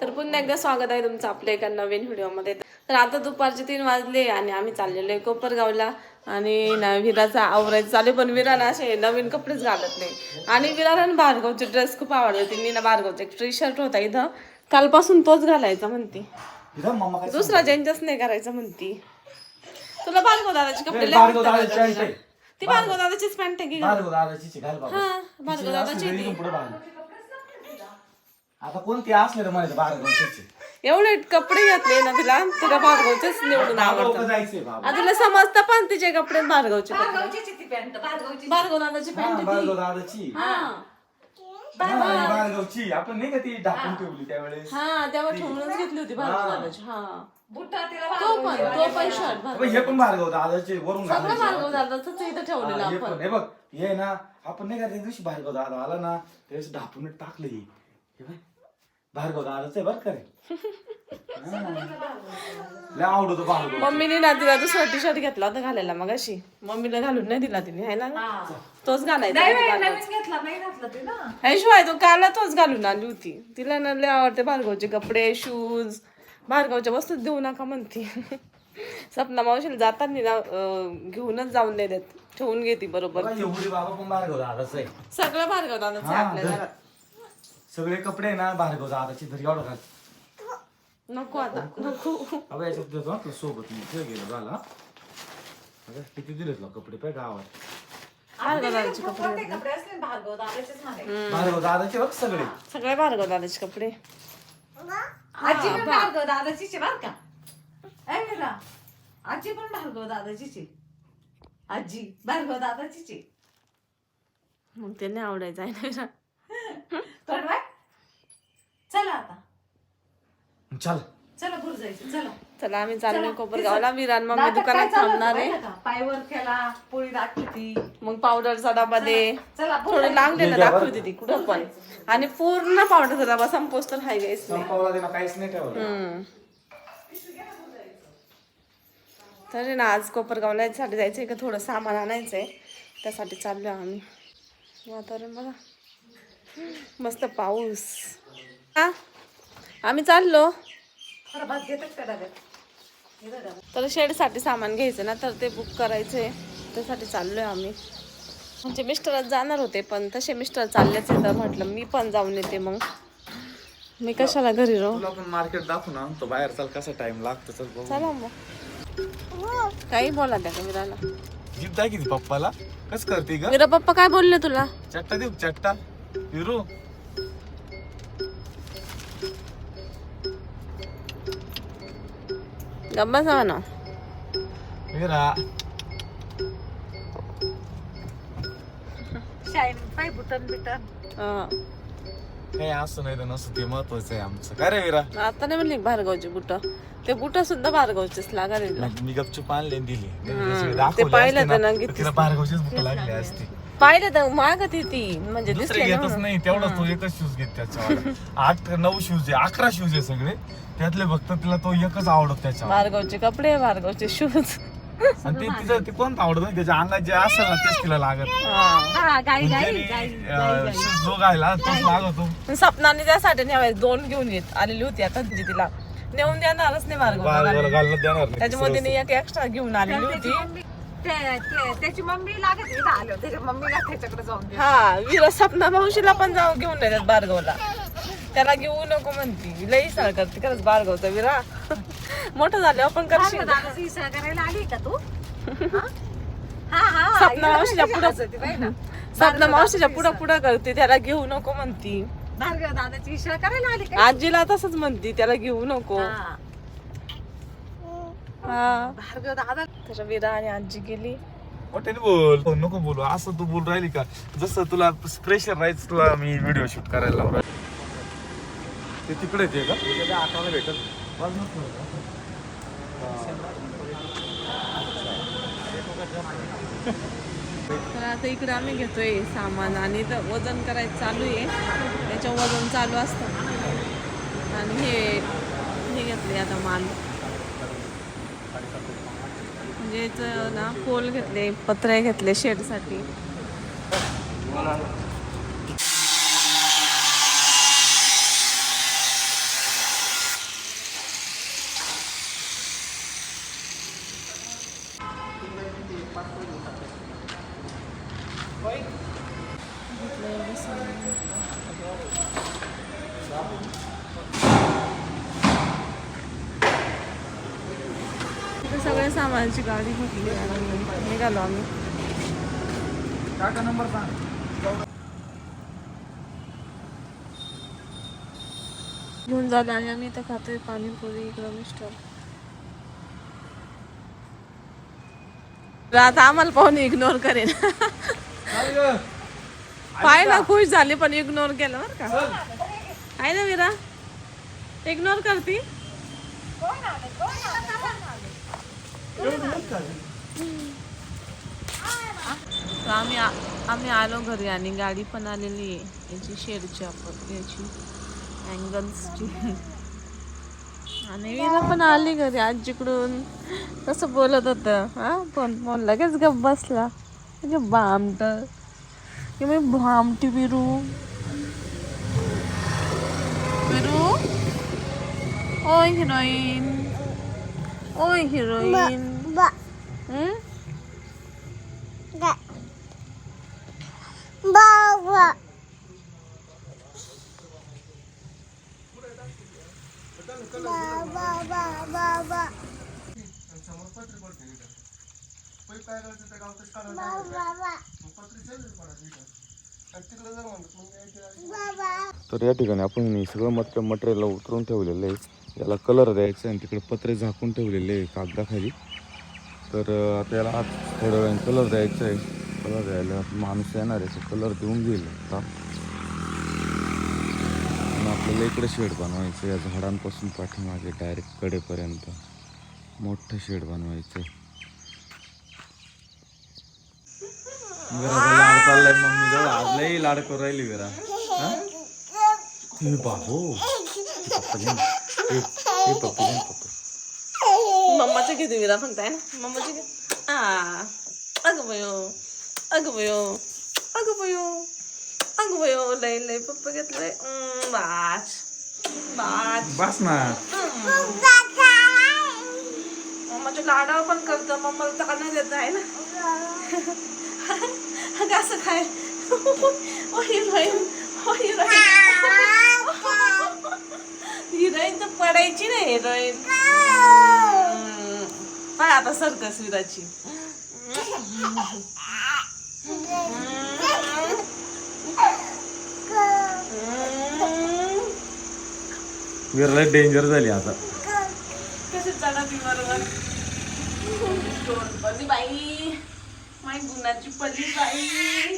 तर पुन्हा एकदा स्वागत आहे तुमचं आपल्या एका नवीन व्हिडिओमध्ये. तर आता दुपारचे तीन वाजले आणि आम्ही चाललेलो आहे कोपरगावला. आणि विराचा आवरायचं चालू पण विरा ना असे नवीन कपडेच घालत नाही. आणि विराला भार्गवचे ड्रेस खूप आवडते तिने ना भार्गवचा एक टी शर्ट होता इथं. कालपासून तोच घालायचा म्हणते. दुसरा चेंजच नाही करायचा म्हणती. तुला भार्गव दादाचे कपडे. ती भार्गव दादाचीच पॅन्ट आहे की हा भार्गव दादाची असली ती. तरी पुढे भार्गव. आता कोणती असले तर म्हणायचं भार्गवची एवढे कपडे घातले ना तिला तिला भार्गवचेच निवडून आवडतात जायचंय बाबा. आ, तिला समजतं पण तिचे कपडे भार्गवचे कपडे. भार्गवचीच ती पॅन्ट भार्गवची भार्गव दादाची हा, पॅन्ट आपण नाही का ती ढाकून ठेवली त्यावेळेस? हा तेव्हा ठेवूनच घेतली होती भार्गव दादाची. हा. बुट्टा तिला तो पण तो पण शर्ट अबे, हे पण भार्गव दादाचे वरून सगळं घालायचे. भार्गव दादाच इथं ठेवलेलं हा, हे आपण. पण हे बघ हे ना आपण नाही का त्या दिवशी भार्गव दादा आला ना त्यावेळेस ढापून टाकलं हे हे बघ, भार्गव दादाच आहे बरं का रे. लय आवडतो भार्गव मम्मीने ना तिला दुसरा टी शर्ट घेतला होता घालायला मग अशी मम्मीला घालून नाही दिला तिने आहे ना? तोच घालायचा नाही होता बाई, भार्गव. नवीन घेतला नाही घातला ते ना हे शिवाय तो काला तोच घालून आली होती. तिला ना लय आवडते भार्गवचे कपडे शूज भार्गवच्या वस्तू देऊ नका म्हणते. सपना मावशीला जाताना घेऊनच जाऊन नाही देत ठेवून घेते बरोबर. बघा, एवढी बाबा पण भार्गव दादाच आहे. सगळं भार्गव दादाचं आहे आपल्या. घरात. सगळे कपडे ना भार्गव दादाची तरी एवढं घाल नको आता नको. अबे याच्यात देतो हा, तुला सोबत मी. ते गेलो झाला अगं, किती दिले तुला कपडे? पाय गावात. भार्गव दादाचे कपडे कपडे असले भार्गव दादाचेच म्हणे भार्गव दादाचे बघ सगळे. सगळे भार्गव दादाचे कपडे. आजी पण भार्गव दादाचीच आहे बर का? ऐ मीरा आजी पण भार्गव दादाचीच. आहे आजी भार्गव दादाचीच. आहे मग ते नाही आवडायचं आहे ना. तोंड बाय. चला आता. चल. चला भूर जायचं चला. चला आम्ही चाललोय कोपरगावला विरान मम्मी नाटक दुकानात चाललं थांबणार आहे. माहिती का? पायवर केला पोळी दाखवती. मग पावडरचा डबा दे. चला थोडं हे घ्या बरं. दाखवते ती कुठं पण. आणि पूर्ण पावडरचा डबा संपोस तर हाय गाईस संपवला दे ना काहीच नाही ठेवलं. हम्म. तर आहे ना आज कोपरगावला यासाठी जायचं आहे का? थोडं सामान आणायचं आहे त्यासाठी चाललो आम्ही. वातावरण बघा. मस्त पाऊस. हा? आम्ही चाललो. तर शेडसाठी सामान घ्यायचं ना तर ते बुक करायचं. आहे त्यासाठी चाललोय आम्ही. म्हणजे मिस्टरच जाणार होते पण तसे मिस्टर चाललेच आहे तर म्हटलं मी पण जाऊन येते मग. मी कशाला घरी राहू? मार्केट दाखव ना. तो बाहेर चाल कसा टाइम लागतो चल बघू. चला मग. काही बोला त्या विराला जीप दाखी ती पप्पाला? कस करते ग? विरा पप्पा काय बोलले तुला? चट्टा देऊ चट्टा? विरू गप्पा जावा ना विरा शाईन पाय बुटन बिटन हा. काही असं नाही तर नसतं ते महत्वाचं आहे आमचं काय रे विरा आता नाही म्हणली भार्गवची बुट ते बुट सुद्धा भार्गवचेच लागले मी गपचूप आणले आणि दिली ते दाखवली पाहिलं असती ना, तर ना तर किती- तिला भार्गवचीच भूक लागली असती पाहिलं तर मागत ती म्हणजे दुसरे दिसले घेतच नाही तेवढाच तो एकच शूज घेत त्याच्यावर. आठ नऊ शूज आहे अकरा शूज आहे सगळे. त्यातले फक्त तिला तो एकच आवडत त्याच्यावर. भार्गवचे कपडे भार्गवचे शूज आणि ते तिचं ते कोणतं आवडत नाही त्याच्या अंगात जे असेल ना तेच तिला लागत. हा. गाई गाई गाई शूज जो गायला तोच लागतो. सपनाने त्यासाठी न्यावायचं दोन घेऊन येत आलेली होती आता तिची तिला. नेऊन देणारच नाही भार्गव बाळाला घालणं देणार नाही त्याच्यामध्ये एक एक्स्ट्रा घेऊन आलेली होती. ते- ते- त्याची मम्मी लागत इथं आलो त्याच्या मम्मीला त्याच्याकडे जाऊन दे हा विरा सपना मावशीला पण जाऊ घेऊन येतात भार्गवला त्याला घेऊ नको म्हणती. लई सळ करते खरंच भार्गवचा विरा. मोठं झाल्यावर पण करशील. दादाची करायला आली का तू? हा? हा हा सपना मावशीच्या पुढं हसत बाई ना सपना मावशीच्या पुढं पुढं करते त्याला घेऊ नको म्हणती. भार्गव दादाची इसळ करायला आली का? आजीला तसंच म्हणती त्याला घेऊ नको. हा. हा. दादा. त्याच्या विरा आणि आजी गेली. मोठ्याने बोल. हो, नको बोलू. असं तू बोल राहिली का? जसं तुला प्रेशर राहायचं तुला मी व्हिडिओ शूट करायला लावला ते तिकडे ते का? आठवणा भेटल. तर आता इकडे आम्ही घेतोय सामान आणि इथं वजन करायचं चालू आहे. त्याच्या वजन चालू असतं. आणि हे हे घेतले आता माल. म्हणजे ना पोल घेतले पत्रे घेतले शेडसाठी Thank you. सगळ्या सामानाची गाडी आणि निघालो आम्ही. घेऊन झालं आणि आम्ही इथं खातोय पाणीपुरी इकडं मिस्टर. आता आम्हाला पाहून इग्नोर करेन. पाय ना खुश झाली पण इग्नोर केलं बरं का? आहे ना विरा? इग्नोर करती? तर आम्ही आम्ही आलो घरी आणि गाडी पण आलेली आहे. याची शेडची आपण याची अँगल्सची आणि विना पण आली घरी आजीकडून. कसं बोलत होतं. हा फोन फोन लगेच गप बसला. म्हणजे भामट. की मी भामटी विरू. विरू? ओय हिरोईन. ओय हिरोईन. हम्म? तर या ठिकाणी आपण सगळं मत मटेरियल उतरून ठेवलेलं आहे. याला कलर द्यायचा आहे आणि तिकडे पत्रे झाकून ठेवलेले आहे कागदाखाली. तर त्याला आज थोड्या वेळाने कलर द्यायचा आहे. कलर द्यायला माणूस येणार आहे कलर देऊन घेईल आता. आणि आपल्याला इकडे शेड बनवायचं आहे. या झाडांपासून पाठीमागे डायरेक्ट कडेपर्यंत मोठं शेड बनवायचं आहे. लाड चाललाय मम्मी जवळ. आज लई लाड करू राहिली विरा बाबू पप्पा पप्पा. मम्माचे किती विरा म्हणताय ना. मम्माचे किती आ अगं बयो अगं बयो अगं बयो अगं बयो लय लय पप्पा घेतलंय. बाच बाच बस ना मम्माच्या लाडावर पण करतं मम्माला ताना देत आहे ना. अगं असं काय? हिरोईन ओ हिरोईन हिरोईन तर पडायची नाही हिरोईन. पाय आता सर्कस विराची विराला डेंजर झाली आता. कशी चढती बरोबर पल्ली बाई. माई गुणाची पल्ली बाई.